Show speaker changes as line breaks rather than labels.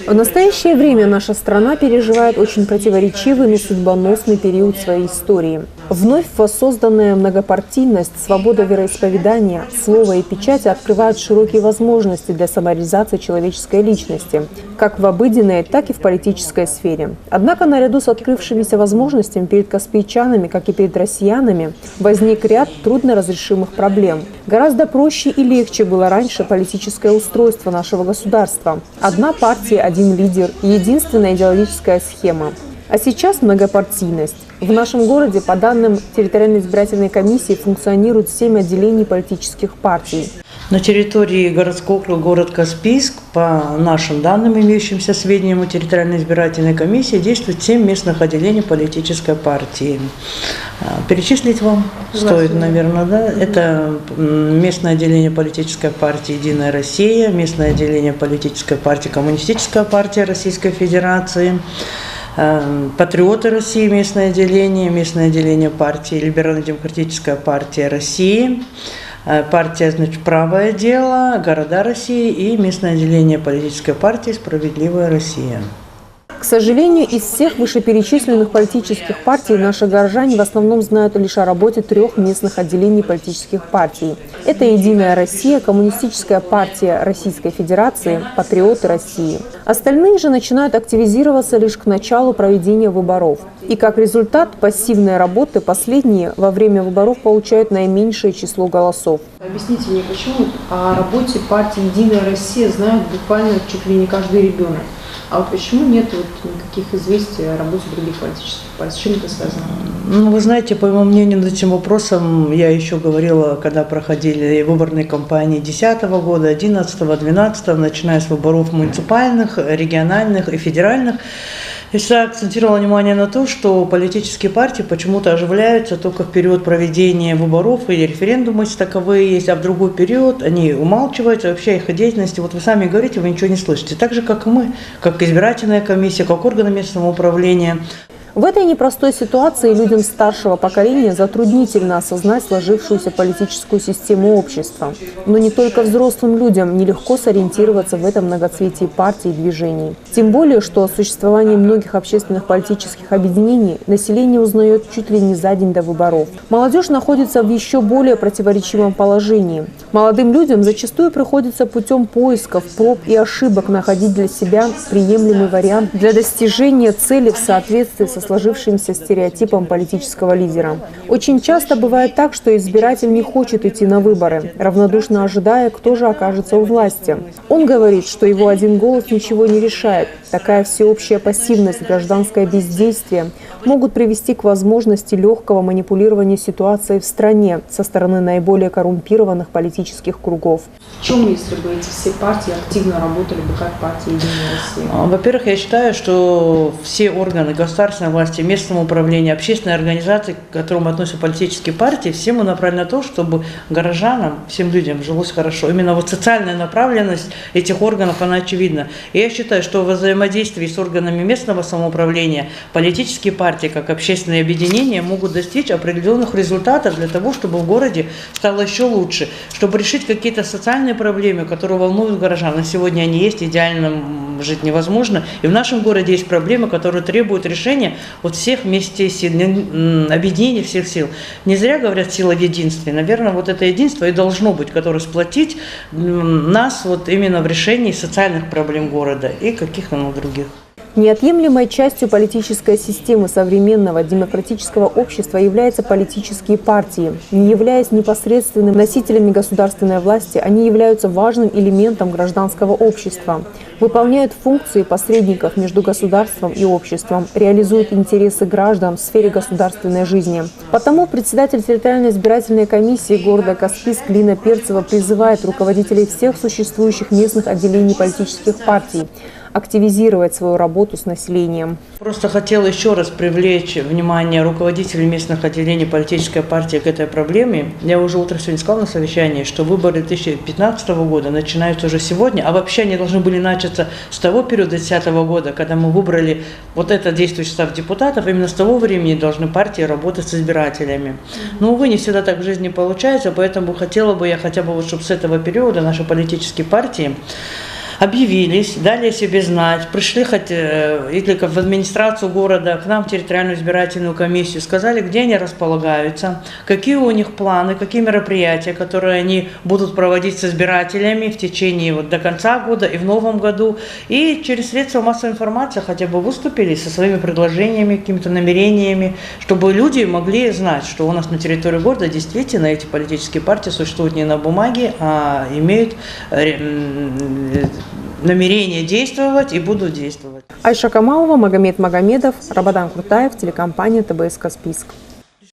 В настоящее время наша страна переживает очень противоречивый, но судьбоносный период своей истории. Вновь воссозданная многопартийность, свобода вероисповедания, слова и печати открывают широкие возможности для самореализации человеческой личности, как в обыденной, так и в политической сфере. Однако наряду с открывшимися возможностями перед каспийчанами, как и перед россиянами, возник ряд трудноразрешимых проблем. Гораздо проще и легче было раньше политическое устройство нашего государства. Одна партия, один лидер единственная идеологическая схема. А сейчас многопартийность. В нашем городе, по данным территориальной избирательной комиссии, функционирует 7 отделений политических партий.
На территории городского округа город Каспийск, по нашим данным, имеющимся сведениям у территориальной избирательной комиссии, действует 7 местных отделений политической партии. А, перечислить вам стоит, наверное, да? Это местное отделение политической партии «Единая Россия», местное отделение политической партии «Коммунистическая партия Российской Федерации», Патриоты России, местное отделение, местное отделение партии, Либерально-демократическая партия России, э, партия, значит, «Правое дело», города России и местное отделение политической партии «Справедливая Россия».
К сожалению, из всех вышеперечисленных политических партий наши горожане в основном знают лишь о работе трех местных отделений политических партий. Это «Единая Россия», Коммунистическая партия Российской Федерации, Патриоты России. Остальные же начинают активизироваться лишь к началу проведения выборов. И как результат пассивной работы последние во время выборов получают наименьшее число голосов.
Объясните мне, почему о работе партии «Единая Россия» знают буквально чуть ли не каждый ребенок? А вот почему нет вот никаких известий о работе других политических партий? С чем это связано?
Ну, вы знаете, по моему мнению, над этим вопросом я еще говорила, когда проходили выборные кампании 2010 года, 2011, 2012, начиная с выборов муниципальных, региональных и федеральных. Я всегда акцентировала внимание на то, что политические партии почему-то оживляются только в период проведения выборов или референдумов, если таковые есть, а в другой период они умалчиваются, вообще их деятельности, вот вы сами говорите, вы ничего не слышите. Так же, как и мы, как избирательная комиссия, как органы местного управления.
В этой непростой ситуации людям старшего поколения затруднительно осознать сложившуюся политическую систему общества. Но не только взрослым людям нелегко сориентироваться в этом многоцветии партий и движений. Тем более, что о существовании многих общественных политических объединений население узнает чуть ли не за день до выборов. Молодежь находится в еще более противоречивом положении. Молодым людям зачастую приходится путем поисков, проб и ошибок находить для себя приемлемый вариант для достижения цели в соответствии со сложившимся стереотипом политического лидера. Очень часто бывает так, что избиратель не хочет идти на выборы, равнодушно ожидая, кто же окажется у власти. Он говорит, что его один голос ничего не решает. Такая всеобщая пассивность, гражданское бездействие могут привести к возможности легкого манипулирования ситуацией в стране со стороны наиболее коррумпированных политических кругов.
Чем, если бы эти все партии активно работали бы как партия «Единая Россия»? А,
во-первых, я считаю, что все органы государственной власти, местного управления, общественные организации, к которым относятся политические партии, все мы направлены на то, чтобы горожанам, всем людям жилось хорошо. Именно вот социальная направленность этих органов, она очевидна. И я считаю, что во взаимодействии с органами местного самоуправления политические партии, как общественные объединения, могут достичь определенных результатов для того, чтобы в городе стало еще лучше, чтобы решить какие-то социальные глобальные проблемы, которые волнуют горожан. На сегодня они есть, идеально жить невозможно. И в нашем городе есть проблемы, которые требуют решения от всех вместе сил, объединения всех сил. Не зря говорят сила в единстве. Наверное, вот это единство и должно быть, которое сплотить нас вот именно в решении социальных проблем города и каких-то других.
Неотъемлемой частью политической системы современного демократического общества являются политические партии. Не являясь непосредственными носителями государственной власти, они являются важным элементом гражданского общества, выполняют функции посредников между государством и обществом, реализуют интересы граждан в сфере государственной жизни. Потому председатель территориальной избирательной комиссии города Каспийск Лина Перцева призывает руководителей всех существующих местных отделений политических партий активизировать свою работу с населением.
Просто хотела еще раз привлечь внимание руководителей местных отделений политической партии к этой проблеме. Я уже утром сегодня сказала на совещании, что выборы 2015 года начинаются уже сегодня, а вообще они должны были начаться с того периода 2010 года, когда мы выбрали вот этот действующий состав депутатов, именно с того времени должны партии работать с избирателями. Но, увы, не всегда так в жизни получается, поэтому хотела бы я хотя бы вот, чтобы с этого периода наши политические партии объявились, дали о себе знать, пришли хоть э, или как в администрацию города, к нам в территориальную избирательную комиссию, сказали, где они располагаются, какие у них планы, какие мероприятия, которые они будут проводить с избирателями в течение вот до конца года и в новом году. И через средства массовой информации хотя бы выступили со своими предложениями, какими-то намерениями, чтобы люди могли знать, что у нас на территории города действительно эти политические партии существуют не на бумаге, а имеют э, э, намерение действовать и будут действовать.
Айша Камалова, Магомед Магомедов, Рабадан Куртаев, телекомпания ТБС «Каспийск».